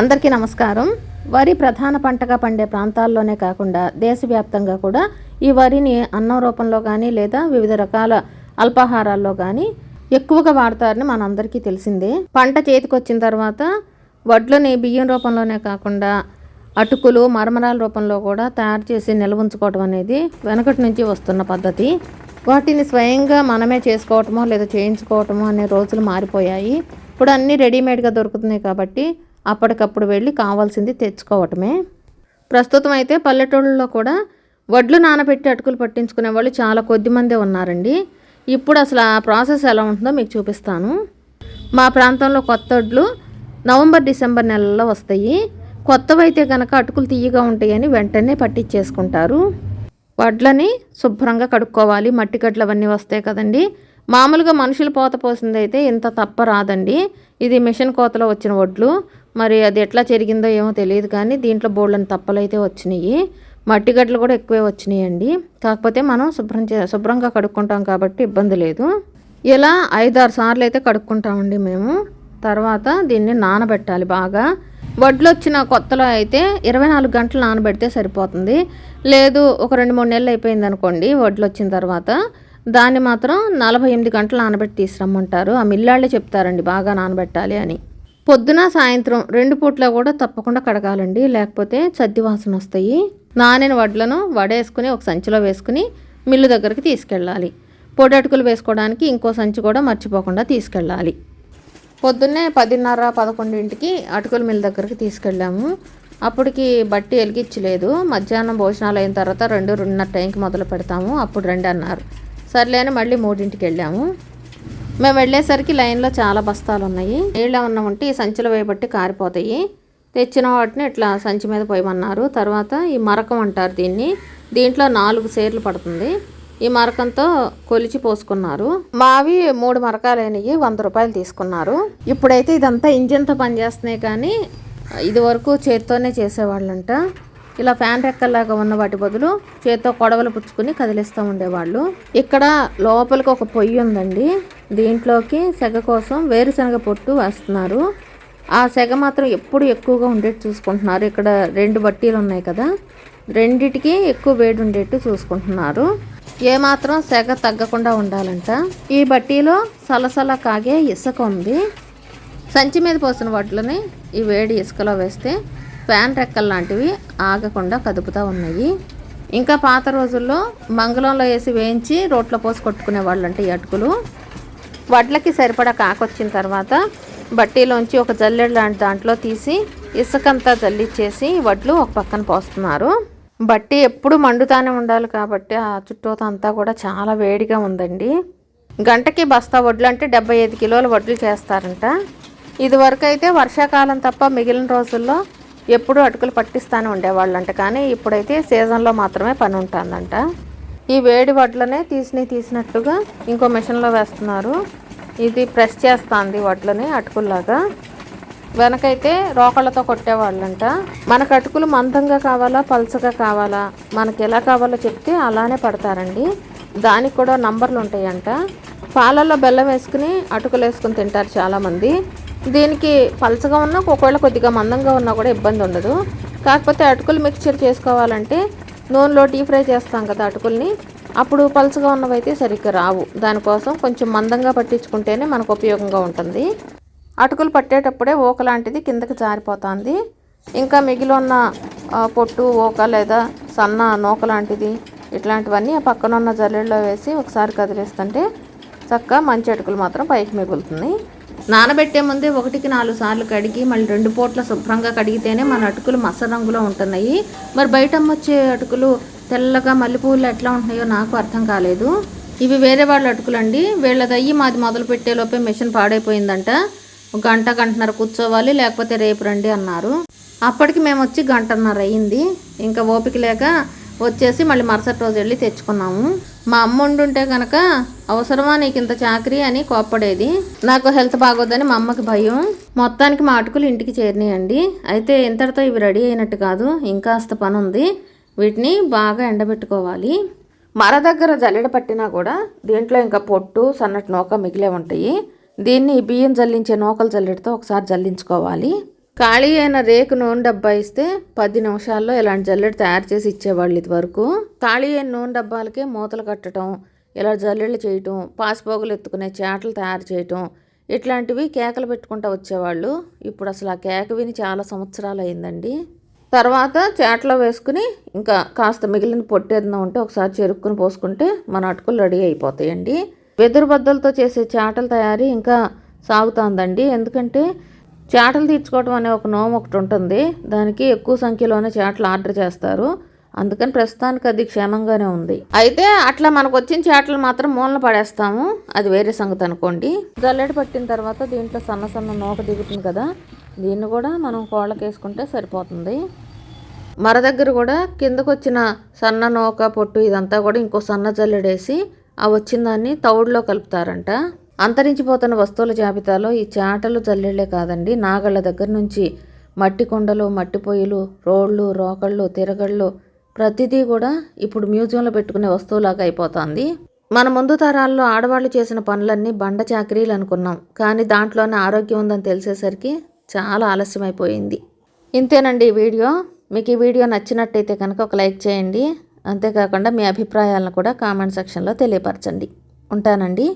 అందరికీ నమస్కారం. వరి ప్రధాన పంటగా పండే ప్రాంతాల్లోనే కాకుండా దేశవ్యాప్తంగా కూడా ఈ వరిని అన్నం రూపంలో కానీ లేదా వివిధ రకాల అల్పాహారాల్లో కానీ ఎక్కువగా వాడతారని మనందరికీ తెలిసిందే. పంట చేతికొచ్చిన తర్వాత వడ్లని బియ్యం రూపంలోనే కాకుండా అటుకులు మరమరాల రూపంలో కూడా తయారు చేసి నిల్వ ఉంచుకోవడం అనేది వెనకటి నుంచి వస్తున్న పద్ధతి. వాటిని స్వయంగా మనమే చేసుకోవటమో లేదా చేయించుకోవటమో అనే రోజులు మారిపోయాయి. ఇప్పుడు అన్నీ రెడీమేడ్గా దొరుకుతున్నాయి కాబట్టి అప్పటికప్పుడు వెళ్ళి కావాల్సింది తెచ్చుకోవటమే. ప్రస్తుతం అయితే పల్లెటూళ్ళలో కూడా వడ్లు నానబెట్టి అటుకులు పట్టించుకునే వాళ్ళు చాలా కొద్ది మందే ఉన్నారండి. ఇప్పుడు అసలు ఆ ప్రాసెస్ ఎలా ఉంటుందో మీకు చూపిస్తాను. మా ప్రాంతంలో కొత్త వడ్లు నవంబర్ డిసెంబర్ నెలల్లో వస్తాయి. కొత్తవైతే కనుక అటుకులు తీయగా ఉంటాయని వెంటనే పట్టించేసుకుంటారు. వడ్లని శుభ్రంగా కడుక్కోవాలి. మట్టి గడ్లు అవన్నీ వస్తాయి కదండి. మామూలుగా మనుషులు పోత పోసింది అయితే ఇంత తప్ప రాదండి. ఇది మిషన్ కోతలో వచ్చిన వడ్లు. మరి అది ఎట్లా జరిగిందో ఏమో తెలియదు కానీ దీంట్లో బోళ్ళని తప్పలు అయితే వచ్చినాయి. మట్టి గడ్డలు కూడా ఎక్కువే వచ్చినాయండి. కాకపోతే మనం శుభ్రం చే శుభ్రంగా కడుక్కుంటాం కాబట్టి ఇబ్బంది లేదు. ఇలా ఐదారు సార్లు అయితే కడుక్కుంటామండి మేము. తర్వాత దీన్ని నానబెట్టాలి బాగా. వడ్లు వచ్చిన కొత్తలో అయితే ఇరవై నాలుగు గంటలు నానబెడితే సరిపోతుంది. లేదు ఒక రెండు మూడు నెలలు అయిపోయింది అనుకోండి వడ్లు వచ్చిన తర్వాత. దాన్ని మాత్రం నలభై ఎనిమిది గంటలు నానబెట్టి తీసురమ్మంటారు. ఆ మిల్లాళ్ళే చెప్తారండి బాగా నానబెట్టాలి అని. పొద్దున సాయంత్రం రెండు పూట్ల కూడా తప్పకుండా కడగాలండి లేకపోతే చద్ది వాసన వస్తాయి. నానిన వడ్లను వడేసుకుని ఒక సంచిలో వేసుకుని మిల్లు దగ్గరికి తీసుకెళ్ళాలి. పొడి అటుకులు వేసుకోవడానికి ఇంకో సంచి కూడా మర్చిపోకుండా తీసుకెళ్ళాలి. పొద్దున్నే పదిన్నర పదకొండింటికి అటుకుల మిల్ దగ్గరికి తీసుకెళ్ళాము. అప్పటికి బట్టి వెలిగించలేదు. మధ్యాహ్నం భోజనాలు అయిన తర్వాత రెండు రెండున్నర టైంకి మొదలు పెడతాము. అప్పుడు రెండు అన్నారు. సర్లేని మళ్ళీ మూడింటికి వెళ్ళాము. మేము వెళ్ళేసరికి లైన్లో చాలా బస్తాలు ఉన్నాయి. నీళ్ళు ఏమన్నా ఉంటే ఈ సంచిలో వేయబట్టి కారిపోతాయి. తెచ్చిన వాటిని ఇట్లా సంచి మీద పోయమన్నారు. తర్వాత ఈ మరకం అంటారు దీన్ని. దీంట్లో నాలుగు సేర్లు పడుతుంది. ఈ మరకంతో కొలిచి పోసుకున్నారు. మావి మూడు మరకాలైనవి వంద రూపాయలు తీసుకున్నారు. ఇప్పుడైతే ఇదంతా ఇంజిన్తో పనిచేస్తున్నాయి కానీ ఇది వరకు చేత్తోనే చేసేవాళ్ళంట. ఇలా ఫ్యాన్ రెక్కల్లాగా ఉన్న వాటి బదులు చేత్తో కొడవలు పుచ్చుకుని కదిలిస్తూ ఉండేవాళ్ళు. ఇక్కడ లోపలికి ఒక పొయ్యి ఉందండి. దీంట్లోకి సెగ కోసం వేరుశనగ పొట్టు వేస్తున్నారు. ఆ సెగ మాత్రం ఎప్పుడు ఎక్కువగా ఉండేట్టు చూసుకుంటున్నారు. ఇక్కడ రెండు బట్టీలు ఉన్నాయి కదా రెండిటికి ఎక్కువ వేడి ఉండేట్టు చూసుకుంటున్నారు. ఏమాత్రం సెగ తగ్గకుండా ఉండాలంట. ఈ బట్టీలో సలసల కాగే ఇసుక ఉంది. సంచి మీద పోసిన వడ్లని ఈ వేడి ఇసుకలో వేస్తే ఫ్యాన్ రెక్కలు లాంటివి ఆగకుండా కదుపుతూ ఉన్నాయి. ఇంకా పాత రోజుల్లో మంగళంలో వేసి వేయించి రోట్లో పోసి కొట్టుకునే వాళ్ళు అంటే ఈ అటుకులు. వడ్లకి సరిపడా కాకొచ్చిన తర్వాత బట్టీలోంచి ఒక జల్లెడు లాంటి దాంట్లో తీసి ఇసుకంతా జల్లిచ్చేసి వడ్లు ఒక పక్కన పోస్తున్నారు. బట్టి ఎప్పుడు మండుతానే ఉండాలి కాబట్టి ఆ చుట్టూత అంతా కూడా చాలా వేడిగా ఉందండి. గంటకి బస్తా వడ్లు అంటే డెబ్బై ఐదు కిలోల వడ్లు చేస్తారంట. ఇదివరకు అయితే వర్షాకాలం తప్ప మిగిలిన రోజుల్లో ఎప్పుడూ అటుకులు పట్టిస్తానే ఉండేవాళ్ళంట. కానీ ఇప్పుడైతే సీజన్లో మాత్రమే పని ఉంటుందంట. ఈ వేడి వడ్లనే తీసినవి తీసినట్టుగా ఇంకో మిషన్లో వేస్తున్నారు. ఇది ప్రెస్ చేస్తుంది వడ్లని అటుకుల్లాగా. వెనకైతే రోకళ్ళతో కొట్టేవాళ్ళంట. మనకు అటుకులు మందంగా కావాలా పలుచగా కావాలా? మనకి ఎలా కావాలో చెప్తే అలానే పడతారండి. దానికి కూడా నంబర్లు ఉంటాయంట. పాలల్లో బెల్లం వేసుకుని అటుకులు వేసుకుని తింటారు చాలామంది. దీనికి పలచగా ఉన్నా ఒకవేళ కొద్దిగా మందంగా ఉన్నా కూడా ఇబ్బంది ఉండదు. కాకపోతే అటుకులు మిక్చర్ చేసుకోవాలంటే నూనెలో డీప్ ఫ్రై చేస్తాం కదా అటుకుల్ని. అప్పుడు పలచగా ఉన్నవైతే సరిగ్గా రావు. దానికోసం కొంచెం మందంగా పట్టించుకుంటేనే మనకు ఉపయోగంగా ఉంటుంది. అటుకులు పట్టేటప్పుడే ఊక లాంటిది కిందకి జారిపోతుంది. ఇంకా మిగిలి ఉన్న పొట్టు ఊక లేదా సన్న నూక లాంటిది ఇట్లాంటివన్నీ ఆ పక్కన ఉన్న జల్లెడలో వేసి ఒకసారి కదిలిస్తుంటే చక్కగా మంచి అటుకులు మాత్రం పైకి మిగులుతుంది నానబెట్టే ముందే ఒకటికి నాలుగు సార్లు కడిగి మళ్ళీ రెండు పూట్ల శుభ్రంగా కడిగితేనే మన అటుకులు మస రంగులో ఉంటున్నాయి. మరి బయట అమ్మొచ్చే అటుకులు తెల్లగా మల్లెపూలు ఎట్లా ఉంటున్నాయో నాకు అర్థం కాలేదు. ఇవి వేరే వాళ్ళ అటుకులండి. వీళ్ళది అయ్యి మాది మొదలు పెట్టేలోపే మిషన్ పాడైపోయిందంట. ఒక గంట గంటన్నర కూర్చోవాలి లేకపోతే రేపు రండి అన్నారు. అప్పటికి మేము వచ్చి గంటన్నర అయ్యింది ఇంకా ఓపిక లేక వచ్చేసి మళ్ళీ మరుసటి రోజు వెళ్ళి తెచ్చుకున్నాము. మా అమ్మ ఉండుంటే కనుక అవసరమా నీకు ఇంత చాకరీ అని కోప్పడేది. నాకు హెల్త్ బాగోద్దని మా అమ్మకి భయం. మొత్తానికి మా అటుకులు ఇంటికి చేరినాయండి. అయితే ఇంతటితో ఇవి రెడీ అయినట్టు కాదు. ఇంకాస్త పని ఉంది వీటిని బాగా ఎండబెట్టుకోవాలి. మర దగ్గర జల్లెడ పట్టినా కూడా దీంట్లో ఇంకా పొట్టు సన్నటి నూక మిగిలే ఉంటాయి. దీన్ని బియ్యం జల్లించే నూకలు జల్లెడతో ఒకసారి జల్లించుకోవాలి. ఖాళీ అయిన రేకు నూనె డబ్బా ఇస్తే పది నిమిషాల్లో ఇలాంటి జల్లెడ తయారు చేసి ఇచ్చేవాళ్ళు ఇది వరకు ఖాళీ అయిన నూనె డబ్బాలకే మూతలు కట్టడం ఇలా జల్లెళ్ళు చేయటం పాసిపోగులు ఎత్తుకునే చేటలు తయారు చేయటం ఇట్లాంటివి కేకలు పెట్టుకుంటూ వచ్చేవాళ్ళు. ఇప్పుడు అసలు ఆ కేక విని చాలా సంవత్సరాలు అయిందండి తర్వాత చేటలో వేసుకుని ఇంకా కాస్త మిగిలిన పొట్టేదన ఉంటే ఒకసారి చెరుక్కుని పోసుకుంటే మన అటుకులు రెడీ అయిపోతాయండి. వెదురు బద్దలతో చేసే చేటల తయారీ ఇంకా సాగుతోందండి. ఎందుకంటే చేటలు తీర్చుకోవడం అనే ఒక నోము ఒకటి ఉంటుంది. దానికి ఎక్కువ సంఖ్యలోనే చేటలు ఆర్డర్ చేస్తారు. అందుకని ప్రస్తుతానికి అది క్షేమంగానే ఉంది. అయితే అట్లా మనకు వచ్చిన చేటలు మాత్రం మూలన పడేస్తాము. అది వేరే సంగతి అనుకోండి. జల్లెడ పట్టిన తర్వాత దీంట్లో సన్న సన్న నూక దిగుతుంది కదా దీన్ని కూడా మనం కోళ్ళకి వేసుకుంటే సరిపోతుంది. మర దగ్గర కూడా కిందకు వచ్చిన సన్న నూక పొట్టు ఇదంతా కూడా ఇంకో సన్న జల్లెడేసి ఆ వచ్చిన దాన్ని తౌడులో కలుపుతారంట. అంతరించిపోతున్న వస్తువుల జాబితాలో ఈ చాటలు జల్లెళ్ళే కాదండి. నాగళ్ళ దగ్గర నుంచి మట్టి కుండలు మట్టి పొయ్యిలు రోళ్ళు రోకళ్ళు తిరగళ్ళు ప్రతిదీ కూడా ఇప్పుడు మ్యూజియంలో పెట్టుకునే వస్తువులాగా అయిపోతుంది. మన ముందు తరాల్లో ఆడవాళ్ళు చేసిన పనులన్నీ బండ చాకరీలు అనుకున్నాం. కానీ దాంట్లోనే ఆరోగ్యం ఉందని తెలిసేసరికి చాలా ఆలస్యం అయిపోయింది ఇంతేనండి ఈ వీడియో. మీకు ఈ వీడియో నచ్చినట్టయితే కనుక ఒక లైక్ చేయండి. అంతేకాకుండా మీ అభిప్రాయాలను కూడా కామెంట్ సెక్షన్లో తెలియపరచండి. ఉంటానండి.